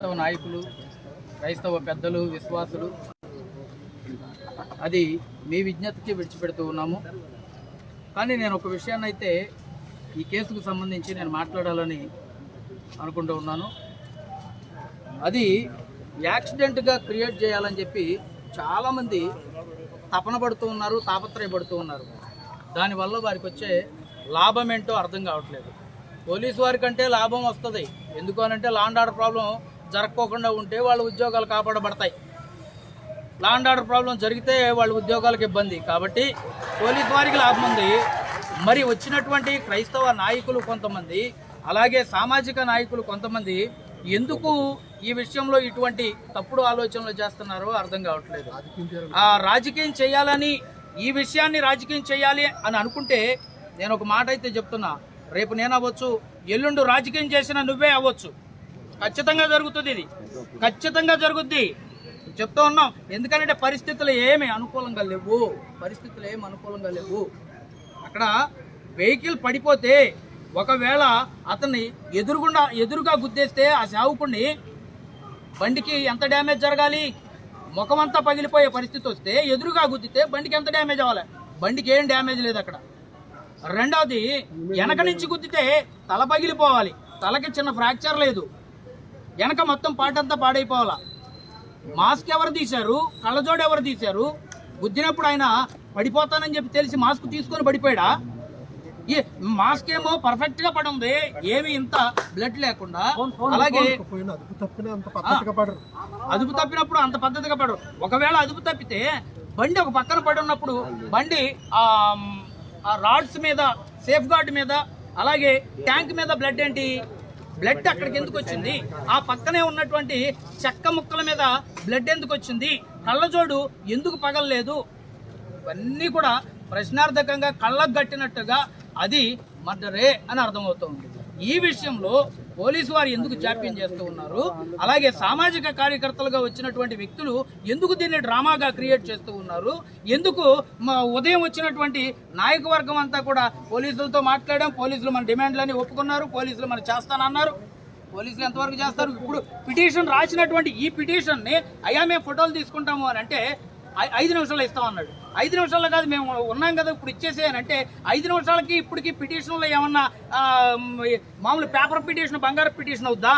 క్రైస్తవ నాయకులు క్రైస్తవ పెద్దలు విశ్వాసులు అది మీ విజ్ఞతకి విడిచిపెడుతూ ఉన్నాము. కానీ నేను ఒక విషయాన్ని అయితే ఈ కేసుకు సంబంధించి నేను మాట్లాడాలని అనుకుంటూ ఉన్నాను. అది యాక్సిడెంట్గా క్రియేట్ చేయాలని చెప్పి చాలామంది తపన పడుతూ ఉన్నారు తాపత్రయపడుతూ ఉన్నారు. దానివల్ల వారికి వచ్చే లాభం ఏంటో అర్థం కావట్లేదు. పోలీసు వారికంటే లాభం వస్తుంది. ఎందుకు అనంటే లాండ్ ఆర్డర్ ప్రాబ్లం జరగకోకుండా ఉంటే వాళ్ళ ఉద్యోగాలు కాపాడబడతాయి. లాండ్ ఆర్డర్ ప్రాబ్లం జరిగితే వాళ్ళ ఉద్యోగాలకు ఇబ్బంది. కాబట్టి పోలీస్ వారికి లాభం ఉంది. మరి వచ్చినటువంటి క్రైస్తవ నాయకులు కొంతమంది అలాగే సామాజిక నాయకులు కొంతమంది ఎందుకు ఈ విషయంలో ఇటువంటి తప్పుడు ఆలోచనలు చేస్తున్నారో అర్థం కావట్లేదు. ఆ రాజకీయం చేయాలని ఈ విషయాన్ని రాజకీయం చేయాలి అని అనుకుంటే నేను ఒక మాట అయితే చెప్తున్నా. రేపు నేను అవ్వచ్చు ఎల్లుండు రాజకీయం చేసినా నువ్వే అవ్వచ్చు. ఖచ్చితంగా జరుగుతుంది ఇది. ఖచ్చితంగా జరుగుద్ది. చెప్తా ఉన్నాం. ఎందుకంటే పరిస్థితులు ఏమి అనుకూలంగా లేవు. పరిస్థితులు ఏమి అనుకూలంగా లేవు. అక్కడ వెహికల్ పడిపోతే ఒకవేళ అతన్ని ఎదురుగుండా ఎదురుగా గుద్దేస్తే ఆ సేవకుడిని బండికి ఎంత డ్యామేజ్ జరగాలి? ముఖమంతా పగిలిపోయే పరిస్థితి వస్తే ఎదురుగా గుద్దితే బండికి ఎంత డ్యామేజ్ అవ్వాలి? బండికి ఏం డ్యామేజ్ లేదు అక్కడ. రెండవది వెనక నుంచి గుద్దితే తల పగిలిపోవాలి. తలకి చిన్న ఫ్రాక్చర్ లేదు. వెనక మొత్తం పాటంతా పాడైపోవాలా? మాస్క్ ఎవరు తీశారు? కళ్ళజోడు ఎవరు తీశారు? గుద్దినప్పుడు ఆయన పడిపోతానని చెప్పి తెలిసి మాస్క్ తీసుకొని పడిపోయాడా? ఈ మాస్క్ ఏమో పర్ఫెక్ట్గా పడి ఉంది ఏమి ఇంత బ్లడ్ లేకుండా. అలాగే అదుపు తప్పినప్పుడు అంత పద్ధతిగా పడరు. ఒకవేళ అదుపు తప్పితే బండి ఒక పక్కన పడి ఉన్నప్పుడు బండి ఆ రాడ్స్ మీద సేఫ్ గార్డ్ మీద అలాగే ట్యాంక్ మీద బ్లడ్ ఏంటి? బ్లడ్ అక్కడికి ఎందుకు వచ్చింది? ఆ పక్కనే ఉన్నటువంటి చెక్క ముక్కల మీద బ్లడ్ ఎందుకు వచ్చింది? కళ్ళజోడు ఎందుకు పగలలేదు? ఇవన్నీ కూడా ప్రశ్నార్థకంగా కళ్ళకు కట్టినట్టుగా అది మర్డరే అని అర్థమవుతోంది ఈ విషయంలో పోలీసు వారు ఎందుకు జాప్యం చేస్తూ ఉన్నారు? అలాగే సామాజిక కార్యకర్తలుగా వచ్చినటువంటి వ్యక్తులు ఎందుకు దీన్ని డ్రామాగా క్రియేట్ చేస్తూ ఉన్నారు? ఎందుకు ఉదయం వచ్చినటువంటి నాయకవర్గం అంతా కూడా పోలీసులతో మాట్లాడాం పోలీసులు మన డిమాండ్లని ఒప్పుకున్నారు పోలీసులు మనం చేస్తానన్నారు. పోలీసులు ఎంతవరకు చేస్తారు? ఇప్పుడు పిటిషన్ రాసినటువంటి ఈ పిటిషన్ని అయ్యా మేము ఫోటోలు తీసుకుంటాము అని అంటే ఐదు నిమిషాలు ఇస్తాం అన్నాడు. ఐదు నిమిషాల్లో కాదు మేము ఉన్నాం కదా ఇప్పుడు ఇచ్చేసే అని అంటే ఐదు నిమిషాలకి ఇప్పటికి పిటిషన్లో ఏమన్నా మామూలు పేపర్ పిటిషన్ బంగారు పిటిషన్ అవుద్దా?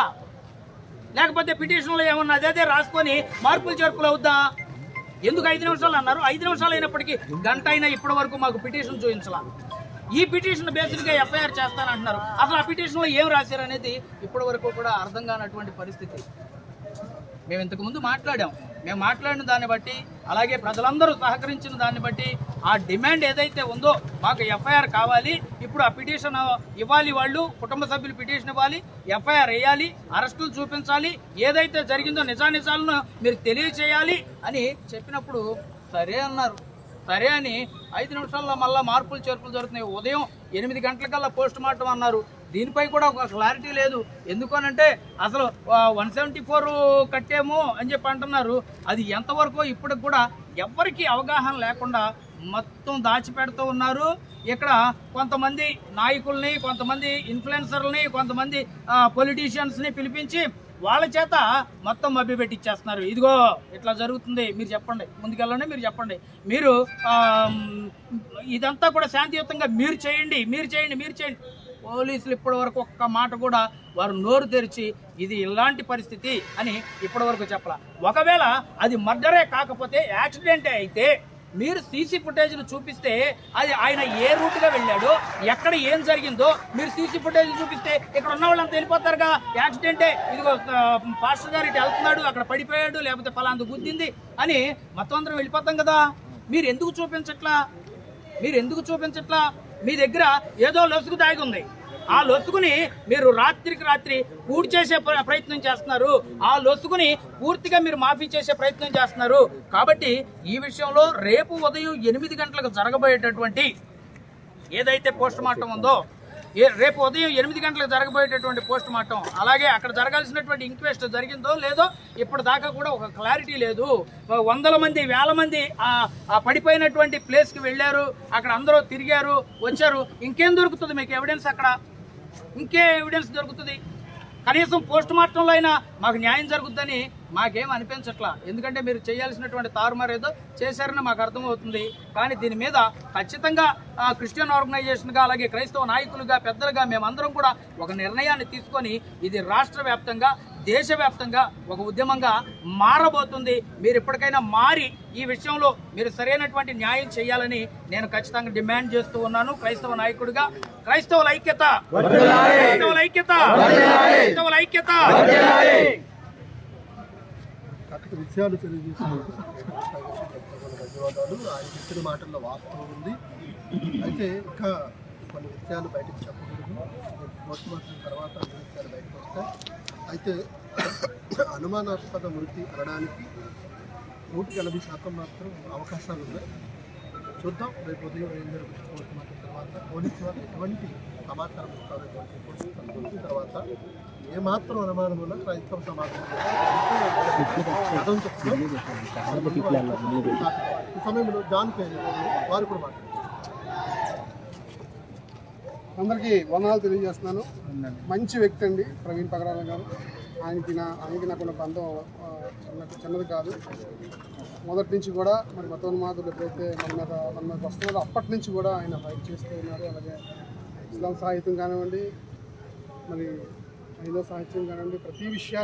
లేకపోతే పిటిషన్లో ఏమన్నా అదే అదే రాసుకొని మార్పులు చేర్పులు అవుద్దా? ఎందుకు ఐదు నిమిషాలు అన్నారు? ఐదు నిమిషాలు అయినప్పటికీ గంట అయినా ఇప్పటి వరకు మాకు పిటిషన్ చూపించాల. ఈ పిటిషన్ బేసిక్గా ఎఫ్ఐఆర్ చేస్తానంటున్నారు. అసలు ఆ పిటిషన్లో ఏం రాశారు అనేది ఇప్పటి వరకు కూడా అర్థం కానటువంటి పరిస్థితి. మేము ఇంతకుముందు మాట్లాడాం. మేము మాట్లాడిన దాన్ని బట్టి అలాగే ప్రజలందరూ సహకరించిన దాన్ని బట్టి ఆ డిమాండ్ ఏదైతే ఉందో మాకు ఎఫ్ఐఆర్ కావాలి. ఇప్పుడు ఆ పిటిషన్ ఇవ్వాలి వాళ్ళు కుటుంబ సభ్యులు పిటిషన్ ఇవ్వాలి ఎఫ్ఐఆర్ వేయాలి అరెస్టులు చూపించాలి ఏదైతే జరిగిందో నిజానిజాలను మీరు తెలియచేయాలి అని చెప్పినప్పుడు సరే అన్నారు. సరే అని ఐదు నిమిషాల్లో మళ్ళీ మార్పులు చేర్పులు జరుగుతున్నాయి. ఉదయం ఎనిమిది గంటలకల్లా పోస్ట్ మార్టం అన్నారు. దీనిపై కూడా ఒక క్లారిటీ లేదు. ఎందుకనంటే అసలు వన్ సెవెంటీ ఫోర్ కట్టాము అని చెప్పి అంటున్నారు. అది ఎంతవరకు ఇప్పటికి కూడా ఎవ్వరికీ అవగాహన లేకుండా మొత్తం దాచిపెడుతూ ఉన్నారు. ఇక్కడ కొంతమంది నాయకుల్ని కొంతమంది ఇన్ఫ్లుయెన్సర్లని కొంతమంది పొలిటీషియన్స్ని పిలిపించి వాళ్ళ చేత మొత్తం మభ్య పెట్టిచ్చేస్తున్నారు. ఇదిగో ఇట్లా జరుగుతుంది. మీరు చెప్పండి. ముందుకెళ్ళండి మీరు చెప్పండి. మీరు ఇదంతా కూడా శాంతియుతంగా మీరు చేయండి మీరు చేయండి మీరు చేయండి. పోలీసులు ఇప్పటి వరకు ఒక్క మాట కూడా వారు నోరు తెరిచి ఇది ఇలాంటి పరిస్థితి అని ఇప్పటి వరకు చెప్పాల. ఒకవేళ అది మర్డరే కాకపోతే యాక్సిడెంటే అయితే మీరు సీసీ ఫుటేజ్ను చూపిస్తే అది ఆయన ఏ రూట్గా వెళ్ళాడో ఎక్కడ ఏం జరిగిందో మీరు సీసీ ఫుటేజ్ చూపిస్తే ఇక్కడ ఉన్న వాళ్ళంతా వెళ్ళిపోతారుగా. యాక్సిడెంటే ఇదిగో పాస్టర్ గారు ఇటు వెళ్తున్నాడు అక్కడ పడిపోయాడు లేకపోతే ఫలాంత గుద్దింది అని మొత్తం అందరం వెళ్ళిపోతాం కదా. మీరు ఎందుకు చూపించట్లా? మీరు ఎందుకు చూపించట్లా? మీ దగ్గర ఏదో లొసుగు దాగి ఉంది. ఆ లొసుగుని మీరు రాత్రికి రాత్రి పూర్తి చేసే ప్ర- ప్రయత్నం చేస్తున్నారు. ఆ లొసుగుని పూర్తిగా మీరు మాఫీ చేసే ప్రయత్నం చేస్తున్నారు. కాబట్టి ఈ విషయంలో రేపు ఉదయం ఎనిమిది గంటలకు జరగబోయేటటువంటి ఏదైతే పోస్ట్ మార్టం ఉందో రేపు ఉదయం ఎనిమిది గంటలకు జరగబోయేటటువంటి పోస్ట్ మార్టం. అలాగే అక్కడ జరగాల్సినటువంటి ఇంక్వెస్ట్ జరిగిందో లేదో ఇప్పుడు దాకా కూడా ఒక క్లారిటీ లేదు. వందల మంది వేల మంది ఆ పడిపోయినటువంటి ప్లేస్కి వెళ్ళారు. అక్కడ అందరూ తిరిగారు వచ్చారు. ఇంకేం దొరుకుతుంది మీకు ఎవిడెన్స్ అక్కడ? ఇంకే ఎవిడెన్స్ దొరుకుతుంది? కనీసం పోస్ట్ మార్టంలో అయినా మాకు న్యాయం జరుగుద్దని మాకేం అనిపించట్లా. ఎందుకంటే మీరు చేయాల్సినటువంటి తారుమారు ఏదో చేశారని మాకు అర్థమవుతుంది. కానీ దీని మీద ఖచ్చితంగా క్రిస్టియన్ ఆర్గనైజేషన్గా అలాగే క్రైస్తవ నాయకులుగా పెద్దలుగా మేమందరం కూడా ఒక నిర్ణయాన్ని తీసుకొని ఇది రాష్ట్ర వ్యాప్తంగా దేశవ్యాప్తంగా ఒక ఉద్యమంగా మారబోతుంది. మీరు ఇప్పటికైనా మారి ఈ విషయంలో మీరు సరైనటువంటి న్యాయం చేయాలని నేను ఖచ్చితంగా డిమాండ్ చేస్తూ ఉన్నాను. క్రైస్తవ నాయకుడిగా క్రైస్తవుల ఐక్యత. క్రైస్తవుల ఐక్యత. క్రైస్తవుల ఐక్యత. విషయాలు తెలియజేసినందుకు ధన్యవాదాలు. ఆయన చెప్పిన మాటల్లో వాస్తవం ఉంది. అయితే ఇంకా కొన్ని విషయాలు బయటకు చెప్పకూడదు. పోస్ట్ మార్టం తర్వాత విషయాలు బయటకు వస్తాయి. అయితే అనుమానాస్పద మృతి అనడానికి నూటికి ఎనభై శాతం మాత్రం అవకాశాలు ఉన్నాయి. చూద్దాం రేపు ఉదయం ఏం జరుగుతుంది తర్వాత. పోలీసు వారు ఎటువంటి సమాచారం ఇస్తారు కనుగొన్న తర్వాత ఏమాత్రం అనుమానం ఉన్నా క్రైస్తవ సమాజం ఈ సమయంలో జాన్ పేరు వారు కూడా మాట్లాడారు. అందరికీ వందనాలు తెలియజేస్తున్నాను. మంచి వ్యక్తి అండి ప్రవీణ్ పగడాల గారు. ఆయనకి నా ఆయనకి నాకున్న బంధం చిన్నది కాదు. మొదటి నుంచి కూడా మరి మతోన్మాదులు ఎప్పుడైతే మన మీద మన మీద వస్తున్నారో అప్పటి నుంచి కూడా ఆయన ఫైట్ చేస్తూ ఉన్నారు. అలాగే ఇస్లాం సాహిత్యం కానివ్వండి మరి హైందవ సాహిత్యం కానివ్వండి ప్రతి విషయాన్ని